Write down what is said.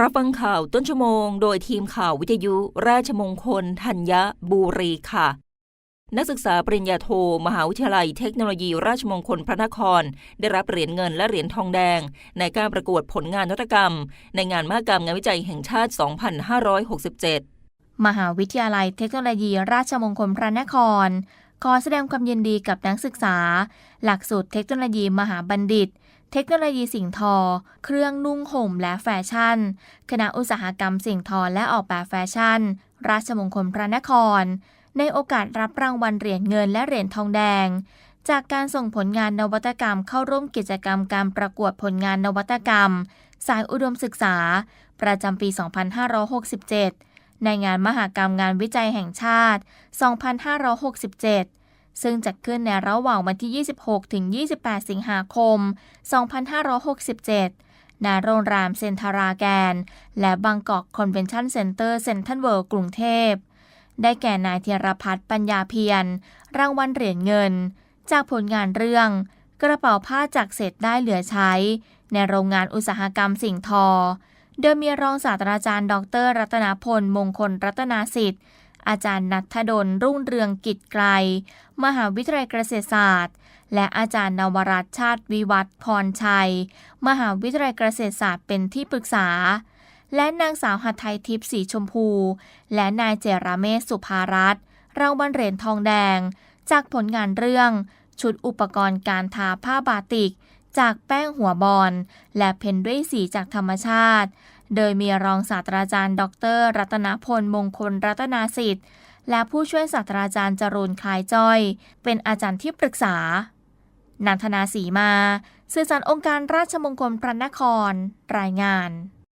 รับฟังข่าวต้นชั่วโมง โดยทีมข่าววิทยุราชมงคลธัญบุรีค่ะ นักศึกษาปริญญาโท มหาวิทยาลัยเทคโนโลยีราชมงคลพระนคร ได้รับเหรียญเงินและเหรียญทองแดง ในการประกวดผลงานนวัตกรรม ในงานมหกรรมงานวิจัยแห่งชาติ 2567 มหาวิทยาลัยเทคโนโลยีราชมงคลพระนคร ขอแสดงความยินดีกับนักศึกษา หลักสูตรเทคโนโลยีมหาบัณฑิต เทคโนโลยีสิ่งทอ เครื่องนุ่งห่มและแฟชั่น คณะอุตสาหกรรมสิ่งทอและออกแบบแฟชั่น ราชมงคลพระนคร ในโอกาสรับรางวัลเหรียญเงินและเหรียญทองแดง จากการส่งผลงานนวัตกรรมเข้าร่วมกิจกรรมการประกวดผลงานนวัตกรรม สายอุดมศึกษา ประจำปี 2567 ในงานมหกรรมงานวิจัยแห่งชาติ 2567 ซึ่งจัดขึ้นในระหว่างวันที่ 26 ถึง 28 สิงหาคม 2567 ณ โรงแรมเซนทาราแกน และบางกอกคอนเวนชั่นเซ็นเตอร์เซ็นทรัลเวิลด์กรุงเทพ ได้แก่นายเทียรพัฒน์ปัญญาเพียร รางวัลเหรียญเงิน จากผลงานเรื่อง กระเป๋าผ้าจากเศษได้เหลือใช้ ในโรงงานอุตสาหกรรมสิ่งทอ โดยมีรองศาสตราจารย์ ดร รัตนพล มงคลรัตนาสิทธิ์ อาจารย์นัทดลรุ่งเรืองกิจไกล มหาวิทยาลัยเกษตรศาสตร์ และอาจารย์นวรัตชาติวิวัฒพรชัย มหาวิทยาลัยเกษตรศาสตร์เป็นที่ปรึกษา และนางสาวหัตไทยทิพย์สีชมพู และนายเจรเมศสุภารัตน์รางวัลเหรียญทองแดง จากผลงานเรื่อง ชุดอุปกรณ์การทาผ้าบาติก จากแป้งหัวบอลและเพ้นด้วยสีจากธรรมชาติ โดยมีรองศาสตราจารย์ ดร รัตนพลมงคลรัตนาสิทธิ์ และผู้ช่วยศาสตราจารย์จรูนคลายจ้อย เป็นอาจารย์ที่ปรึกษานันทนาสีมา สื่อสารองค์การราชมงคลพระนคร รายงาน